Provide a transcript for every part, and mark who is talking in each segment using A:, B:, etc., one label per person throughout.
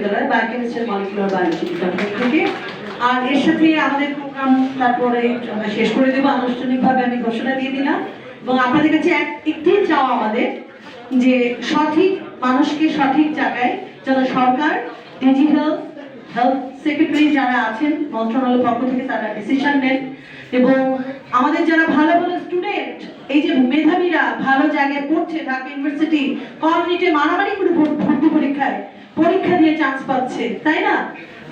A: বিশ্ববিদ্যালয় biochemistry molecular biology department থেকে। আর এর সাথে আমাদের প্রোগ্রাম তারপরে আমরা শেষ করে দেবো। আনুষ্ঠানিকভাবে আমি ঘোষণা দিয়ে দিলাম। এবং আপনাদের কাছে এক একটি চাওয়া আমাদের যে সঠিক মানুষকে সঠিক জায়গায় যেন সরকার, ডিজি হেলথ হেলথ সেক্রেটারি যারা আছেন, মন্ত্রণালয়ের পক্ষ থেকে তারা ডিসিশন নেন। এবং আমাদের যারা ভালো ভালো স্টুডেন্ট এই যে মেধাবীরা ভালো জায়গায় পড়ছে, ঢাকা ইউনিভার্সিটি কমিউনিটি মারামারি করে ভর- ভর্তি পরীক্ষায় পরীক্ষা দিয়ে চান্স পাচ্ছে, তাই না?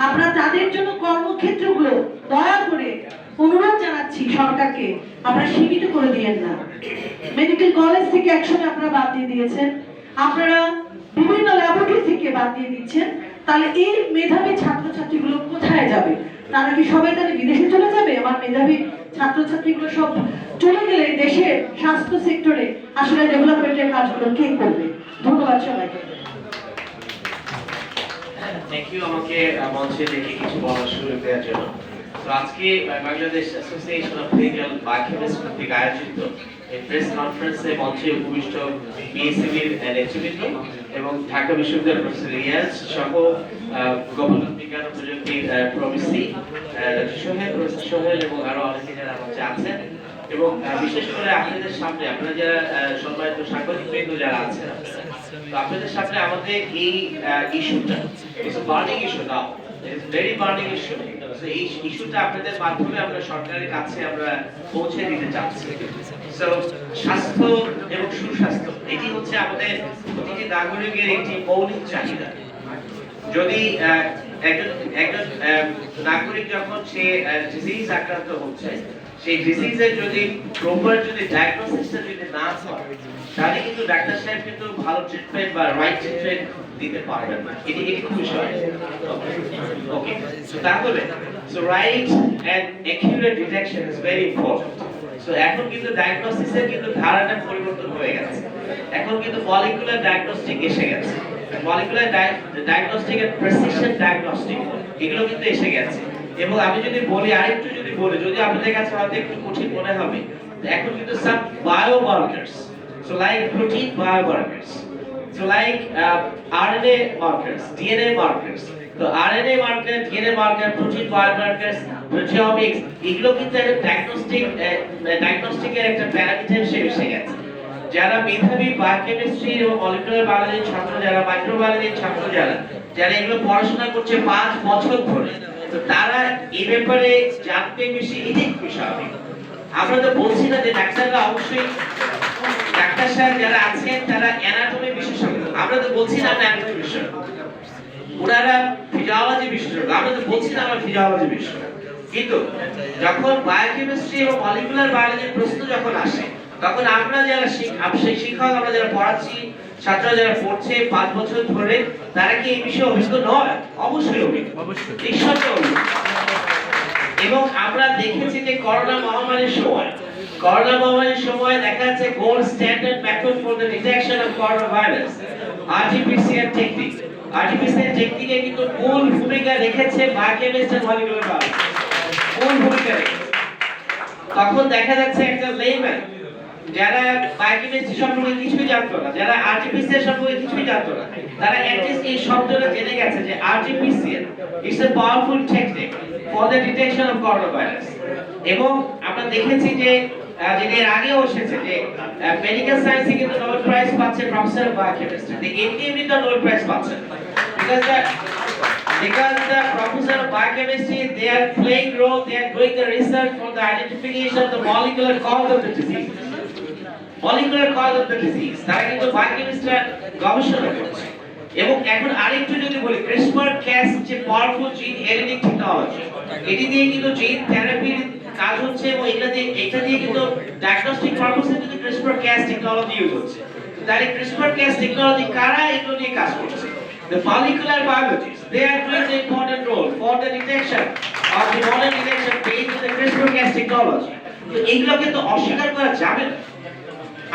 A: আপনারা তাদের জন্য কর্মক্ষেত্রগুলো দয়া করে অনুরোধ জানাচ্ছি সরকারকে, আপনারা সীমিত করে দিয়েন না। মেডিকেল কলেজ থেকে একসময় আপনারা বাদ দিয়ে দিয়েছেন। আপনারা বিভিন্ন ল্যাবরেটরি থেকে বাদ দিয়ে দিচ্ছেন। তাহলে এই মেধাবী ছাত্রছাত্রীগুলো কোথায় যাবে? তারা কি সবাই তাহলে বিদেশে চলে যাবে? আমার মেধাবী ছাত্রছাত্রীগুলো সব চলে গেলে দেশের স্বাস্থ্য সেক্টরে আসলে ডেভেলপমেন্টের কাজগুলো কে করবে? ধন্যবাদ সবাইকে।
B: থ্যাংক ইউ আমাকে মঞ্চে ডেকে কিছু বলার সুযোগ দেওয়ার জন্য। তো আজকে Bangladesh association of clinical biochemist কর্তৃক আয়োজিত এই প্রেস কনফারেন্সে মঞ্চে উপবিষ্ট বিএসসিবির নেতৃবৃন্দ এবং ঢাকা বিশ্ববিদ্যালয়ের প্রফেসর রিয়াজ সহ গবেষণা বিজ্ঞান ও প্রযুক্তির প্রমিসি সোহেল প্রফেসর সোহেল এবং আরও অনেকে যারা মঞ্চে আছেন। এবং বিশেষ করে আপনাদের সামনে, আপনারা যারা সম্মানিত সাংবাদিক যারা আছেন আপনাদের সামনে আমাদের এই ইস্যুটা it's burning issue now it's very burning issue এই ইস্যুটা আপনাদের মাধ্যমে আমরা সরকারের কাছে আমরা পৌঁছে দিতে চাচ্ছি। সো স্বাস্থ্য এবং সুস্বাস্থ্য, এটি হচ্ছে আমাদের প্রতিটি নাগরিকের একটি মৌলিক চাহিদা। যদি একজন একজন নাগরিক যখন সে ডিজিজ আক্রান্ত হচ্ছে, সেই ডিজিজের যদি প্রপার যদি ডায়াগনোসিসটা যদি না হয়, তাহলে কিন্তু ডাক্তার সাহেব কিন্তু ভালো ট্রিটমেন্ট বা রাইট ট্রিটমেন্ট দিতে পারবেন এটি খুব বিষয় ওকে তাহলে so right and accurate detection is very important so এখন কিন্তু ডায়াগনোসিসের কিন্তু ধারণা পরিবর্তন হয়ে গেছে। এখন কিন্তু মলিকুলার ডায়াগনস্টিক এসে গেছে। Molecular diagnostic and precision diagnostic এগুলো কিন্তু এসে গেছে। এবং আমি যদি বলি, আরেকটু যদি বলি, যদি আপনাদের কাছে হয়তো একটু কঠিন মনে হবে এখন কিন্তু some biomarkers so like protein biomarkers so like RNA markers DNA markers তো RNA marker DNA marker protein biomarkers proteomics এগুলো কিন্তু একটা ডায়াগনস্টিক ডায়াগনস্টিকের একটা প্যারামিটার হিসেবে এসে গেছে। যারা মেধাবী বায়োকেমিস্ট্রি ও মলিকুলার বায়োলজির ছাত্র, যারা মাইক্রোবায়োলজির ছাত্র, যারা যারা এগুলো পড়াশোনা করছে পাঁচ বছর ধরে, তো তারা এই ব্যাপারে জানতে বেশি খুব স্বাভাবিক আমরা তো বলছি না যে ডাক্তাররা অবশ্যই, ডাক্তার সাহেব যারা আছেন, তারা অ্যানাটমি আমরা তো বলছি না আমরা অ্যানাটমি বিশেষজ্ঞ ওনারা ফিজিওলজি বিশেষজ্ঞ। আমরা তো বলছি না আমরা ফিজিওলজি বিশেষজ্ঞ। কিন্তু যখন বায়োকেমিস্ট্রি এবং মলিকুলার বায়োলজির প্রশ্ন যখন আসে তখন আমরা যারা সেই শিক্ষক আমরা যারা পড়াচ্ছি ছাত্ররা যারা পড়ছে পাঁচ বছর ধরে তারা কি এই বিষয়ে অভিজ্ঞ নয়? অবশ্যই অভিজ্ঞ।
C: অবশ্যই।
B: এবং আমরা দেখেছি যে করোনা মহামারীর সময় করোনা মহামারীর সময় দেখা যাচ্ছে gold standard method for the detection of corona virus RTPCR technique RTPCR টেকনিকে কিন্তু কোন ভূমিকা রেখেছে মলিকুলার বায়োলজি মূল ভূমিকা রেখেছে? তখন দেখা যাচ্ছে একটা লেম্যান যারা বায়োকেমিস্ট্রি সম্পর্কে কিছুই জানতো না, যারা আর্টিফিশিয়াল সম্পর্কে কিছুই জানতো না, তারা অ্যাটলিস্ট এই শব্দটা জেনে গেছে যে artificial it's a powerful technique for the detection of corona virus এবং আমরা দেখেছি যে যেটা এর আগেও এসেছে যে মেডিকেল সায়েন্সে কিন্তু নোবেল প্রাইজ পাচ্ছে প্রফেসর বা কেমিস্ট্রি এটি এমনি তো নোবেল প্রাইজ পাচ্ছে বিকজ বিকজ দ্য প্রফেসর বা chemistry they are playing role they are doing the research for the identification of the molecular cause of the disease molecular cause of the disease তারা কিন্তু বা chemistry গবেষণা করছে। এবং এখন আরেকটু যদি বলি ক্রিসপার ক্যাস যে পাওয়ারফুল জিন এডিটিং টেকনোলজি এটি দিয়ে কিন্তু জিন থেরাপির কাজ হচ্ছে এবং এটা দিয়ে এটা দিয়ে কিন্তু ডায়াগনস্টিক পারপাসে কিন্তু ক্রিসপার ক্যাস টেকনোলজি ইউজ হচ্ছে। তাহলে ক্রিসপার ক্যাস টেকনোলজি কারা এগুলো নিয়ে কাজ করছে? The molecular biologists, they are doing the important role for the detection of the modern detection based on the CRISPR-Cas technology. তো এইগুলোকে তো অস্বীকার করা যাবে না।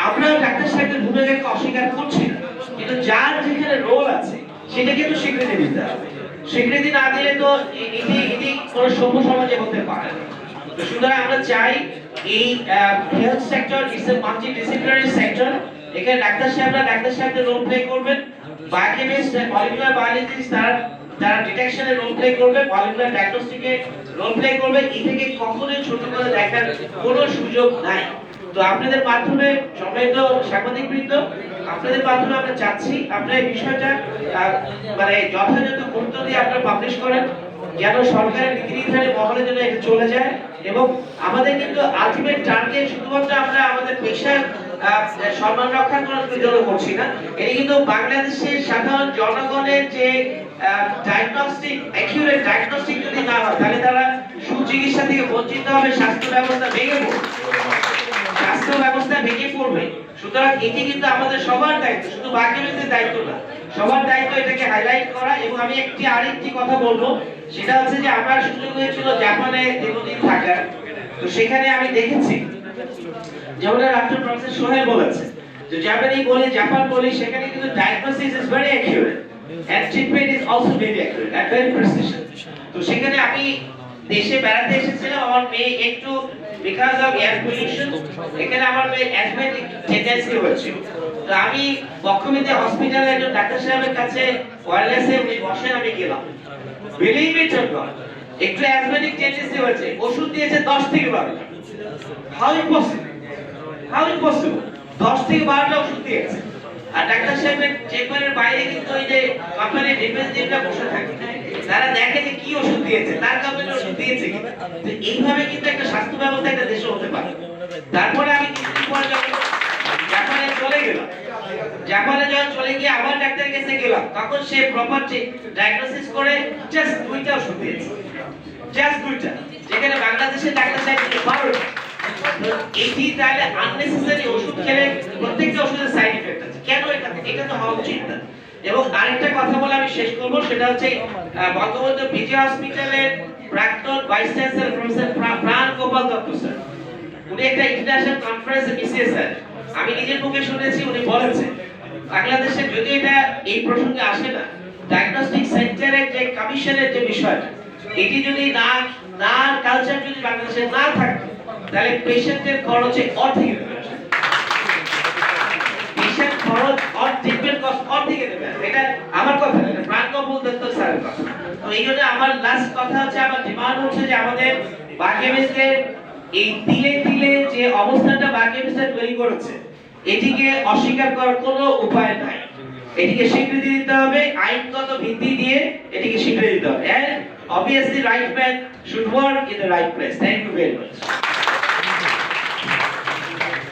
B: আমরা ডাক্তার সাহেবের ভূমিকাকে অস্বীকার করছি না কিন্তু যার যেখানে রোল আছে সেটাকে তো স্বীকৃতি দিতে হবে। স্বীকৃতি না দিলে তো এটি এটি কোনো সভ্য সমাজে হতে পারে না। সুতরাং আমরা চাই এই health sector is a sector এখানে ডাক্তার সাহেবরা ডাক্তার সাহেবদের রোল প্লে করবেন। বায়োকেমিস্ট মলিকুলার বায়োলজিস্ট, তারা যারা ডিটেকশনে রোল প্লে করবে মলিকুলার ডায়াগনস্টিকে রোল প্লে করবে। এ থেকে কখনোই ছোট করে দেখার কোনো সুযোগ নাই। তো আপনাদের মাধ্যমে সম্মানিত সাংবাদিক বৃন্দ আপনাদের মাধ্যমে আমরা চাচ্ছি আপনারা এই বিষয়টা মানে যথাযথ গুরুত্ব দিয়ে আপনারা পাবলিশ করেন। যেন সরকারের নীতি নির্ধারণী মহলে যেন এটা চলে যায়? এবং আমাদের কিন্তু আলটিমেট টার্গেট শুধুমাত্র আমরা আমাদের পেশার সম্মান রক্ষা করার জন্য করছি না। এটা কিন্তু বাংলাদেশের সাধারণ জনগণের যে ডায়াগনস্টিক অ্যাকিউরেট ডায়াগনস্টিক যদি না হয়, তাহলে তারা সুচিকিৎসা থেকে বঞ্চিত হবে, স্বাস্থ্য ব্যবস্থা ভেঙে পড়বে। স্বাস্থ্য ব্যবস্থা ভেঙে পড়বে। সুতরাং এটি কিন্তু আমাদের সবার দায়িত্ব, শুধু বাকিদের দায়িত্ব না। সবার দায়িত্ব এটাকে হাইলাইট করা এবং আমি একটি আরেকটি কথা বলব, সেটা হচ্ছে যে আমার সুযোগ হয়েছিল জাপানে দীর্ঘদিন থাকার। তো সেখানে আমি দেখেছি যেমন ডক্টর প্রফেসর সোহেল বলেছে, যে জাপানি বলি, জাপান বলি, সেখানে কিন্তু diagnosis is very accurate and treatment is also very accurate and very precision তো সেখানে আমি দেশে বেড়াতে এসেছিলাম, আমার মেয়ে একটু বিকজ অফ এয়ার পলিউশন এখানে আমার মেয়ে অ্যাজমেটিক টেন্ডেন্সি হয়েছিল তো আমি বক্ষমিতে হসপিটালে একজন ডাক্তার সাহেবের কাছে ওয়্যারলেসে উনি বসেন, আমি গেলাম। বিলিভ ইট অর নট একটু অ্যাজমেটিক টেন্ডেন্সি হয়েছে। ওষুধ দিয়েছে 10 থেকে 12 হাউ ইম্পসিবল হাউ ইম্পসিবল 10 থেকে 12টা ওষুধ দিয়েছে। আর ডাক্তার সাহেবের চেম্বারের বাইরে কিন্তু ওই যে কোম্পানির রিপ্রেজেন্টেটিভরা বসে থাকে। তারা দেখে যে কি ওষুধ দিয়েছে, তার কোম্পানি ওষুধ দিয়েছে তো এইভাবে কিন্তু একটা স্বাস্থ্য ব্যবস্থা একটা দেশে হতে পারে। তারপরে আমি কিছুদিন পরে জাপানে চলে গেলাম। জাপানে যখন চলে গিয়ে আবার ডাক্তারের কাছে গেলাম, তখন সে প্রপার ডায়াগনোসিস করে জাস্ট দুইটা ওষুধ দিয়েছে। জাস্ট দুইটা। যেখানে বাংলাদেশের ডাক্তার সাহেব বারোটা। এটি তাহলে আননেসেসারি ওষুধ খেলে এবং আরেকটা কথা বলে আমি শেষ করব, সেটা হচ্ছে বঙ্গবন্ধু বিজয় হসপিটালের প্রাক্তন ভাইস চ্যান্সেলর প্রফেসর প্রাণ গোপাল দত্ত, স্যার। উনি একটা ইন্টারন্যাশনাল কনফারেন্সে মিশিয়ে স্যার। আমি নিজের মুখে শুনেছি, উনি বলেছেন বাংলাদেশে যদি এটা এই প্রসঙ্গে আসে না ডায়াগনস্টিক সেন্টারের যে কমিশনের যে বিষয়টা, এটি যদি না না কালচার যদি বাংলাদেশে না থাকতো তাহলে পেশেন্টের খরচে অর্ধেক দেবে পেশেন্ট খরচ অর ট্রিটমেন্ট কস্ট অর্ধেকে দেবে এটা আমার কথা কথা তো এই জন্য আমার লাস্ট কথা হচ্ছে, আমার ডিমান্ড হচ্ছে যে আমাদের এই যে তৈরি করেছে, এটিকে অস্বীকার করার কোনো উপায় নাই। এটিকে স্বীকৃতি দিতে হবে, আইনগত ভিত্তি দিয়ে এটিকে স্বীকৃতি দিতে হবে। Obviously right man should work in the right place. Thank you very much.